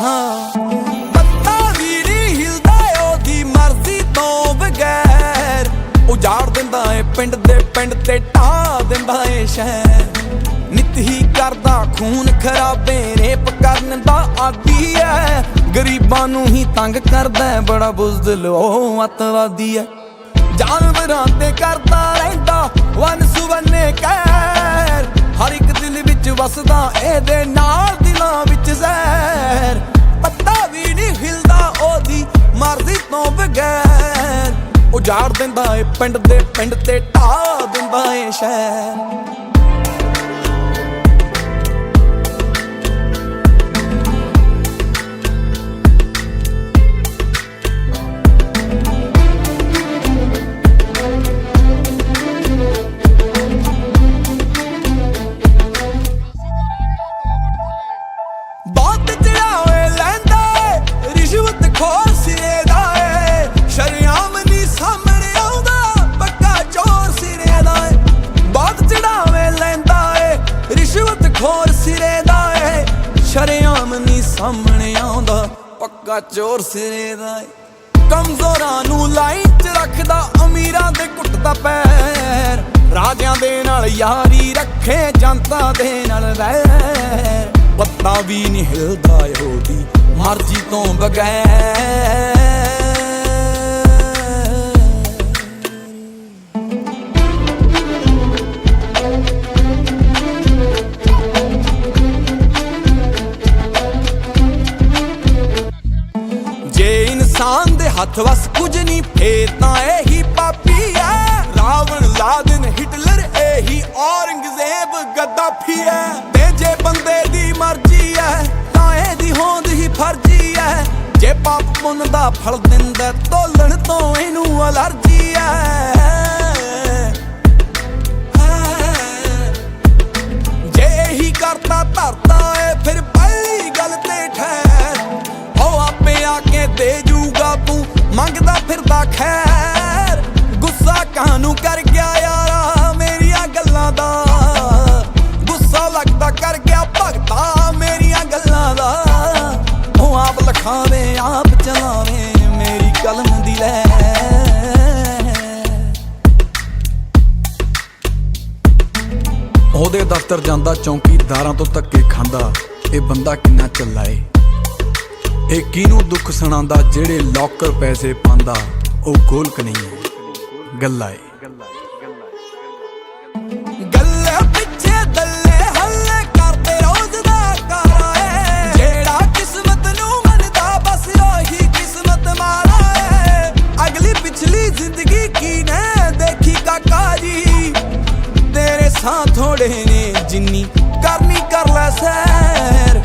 ਹਾਂ। ਪੱਤਾ ਵੀ ਨਹੀਂ ਹਿਲਦਾ ਉਹਦੀ ਮਰਜ਼ੀ ਤੋਂ ਬਗੈਰ। ਉਜਾੜ ਦਿੰਦਾ ਏ, ਪਿੰਡ ਦੇ ਪਿੰਡ ਤੇ ਢਾ ਦਿੰਦਾ ਏ ਸ਼ਹਿਰ। ਨਿਤ ਹੀ ਕਰਦਾ ਖੂਨ ਖਰਾਬੇ, ਰੇਪ ਕਰਨ ਦਾ ਆਦੀ ਐ ਗਰੀਬਾਂ ਨੂੰ ਹੀ ਤੰਗ ਕਰਦਾ ਬੜਾ ਬੁਜ਼ਦਲ ਉਹ ਅਤਵਾਦੀ ਐ ਜਾਨਵਰਾਂ ਤੇ ਕਰਦਾ ਰਹਿੰਦਾ, ਵਨ ਸੁਵਨੇ ਕਹਿਰ। ਹਰ ਇੱਕ ਦਿਲ ਵਿੱਚ ਵਸਦਾ, ਇਹਦੇ ਨਾਲ ਉਜਾੜ ਦਿੰਦਾ ਏ ਪਿੰਡ ਦੇ ਪਿੰਡ ਤੇ ਢਾ ਦਿੰਦਾ ਏ ਸ਼ਹਿਰ। ਸਾਹਮਣੇ ਆਉਂਦਾ, ਪੱਕਾ ਚੋਰ ਸਿਰੇ ਦਾ ਕਮਜ਼ੋਰਾਂ ਨੂੰ ਲਾਈਨ 'ਚ ਰੱਖਦਾ, ਅਮੀਰਾਂ ਦੇ ਘੁੱਟਦਾ ਪੈਰ। ਰਾਜਿਆਂ ਦੇ ਨਾਲ ਯਾਰੀ ਰੱਖੇ, ਜਨਤਾ ਦੇ ਨਾਲ ਵੈਰ। ਪੱਤਾ ਵੀ ਨਹੀਂ ਹਿਲਦਾ ਉਹਦੀ ਮਰਜ਼ੀ ਤੋਂ ਬਗੈਰ। ਇਨਸਾਨ ਦੇ ਹੱਥ ਵਸ ਕੁਝ ਨਹੀਂ ਫੇਰ ਤਾਂ ਇਹੀ ਪਾਪੀ ਐ। ਰਾਵਣ, ਲਾਦਨ, ਹਿਟਲਰ, ਇਹੀ ਔਰੰਗਜ਼ੇਬ ਗੱਦਾਫੀ ਐ। ਤੇ ਜੇ ਬੰਦੇ ਦੀ ਮਰਜ਼ੀ ਐ, ਤਾਂ ਇਹਦੀ ਹੋਂਦ ਹੀ ਫਰਜ਼ੀ ਐ। ਜੇ ਪਾਪ ਪੁੰਨ ਦਾ ਫਲ ਦਿੰਦਾ, ਤੋਲਣ ਤੋਂ ਇਹਨੂੰ ਅਲਰਜੀ ਐ। ਦੇ ਜੂਗਾ ਤੂੰ, ਮੰਗਦਾ ਫਿਰਦਾ ਖੈਰ। ਗੁੱਸਾ ਕਾਹਨੂੰ ਕਰ ਗਿਆ ਯਾਰਾ, ਮੇਰੀਆਂ ਗੱਲਾਂ ਦਾ। ਗੁੱਸਾ ਲੱਗਦਾ ਕਰ ਗਿਆ ਭਗਤਾ, ਮੇਰੀਆਂ ਗੱਲਾਂ ਦਾ। ਉਹ ਆਪ ਲਖਾਵੇ, ਆਪ ਚਲਾਵੇ, ਮੇਰੀ ਕਲਮ ਦੀ ਲੈ ਉਹਦੇ ਦਫ਼ਤਰ ਜਾਂਦਾ ਚੌਂਕੀਦਾਰਾਂ ਤੋਂ ਧੱਕੇ ਖਾਂਦਾ, ਇਹ ਬੰਦਾ ਕਿੰਨਾ ਚੱਲਾ ਏ ਇਹ ਕਿਨੂੰ ਦੁੱਖ ਸੁਣਾਉਂਦਾ, ਜਿਹੜੇ ਲੋਕਰ ਪੈਸੇ ਪਾਉਂਦਾ, ਉਹ ਗੋਲਕ ਨਹੀਂ ਏ ਗੱਲਾ ਏ ਕਿਸਮਤ ਮਾਰਾ ਅਗਲੀ ਪਿਛਲੀ ਜ਼ਿੰਦਗੀ ਕੀ ਨੇ, ਦੇਖੀ ਕਾਕਾ ਜੀ। ਤੇਰੇ ਸਾਹ ਥੋੜੇ ਨੇ, ਜਿੰਨੀ ਕਰਨੀ ਕਰ ਲੈ ਸੈਰ।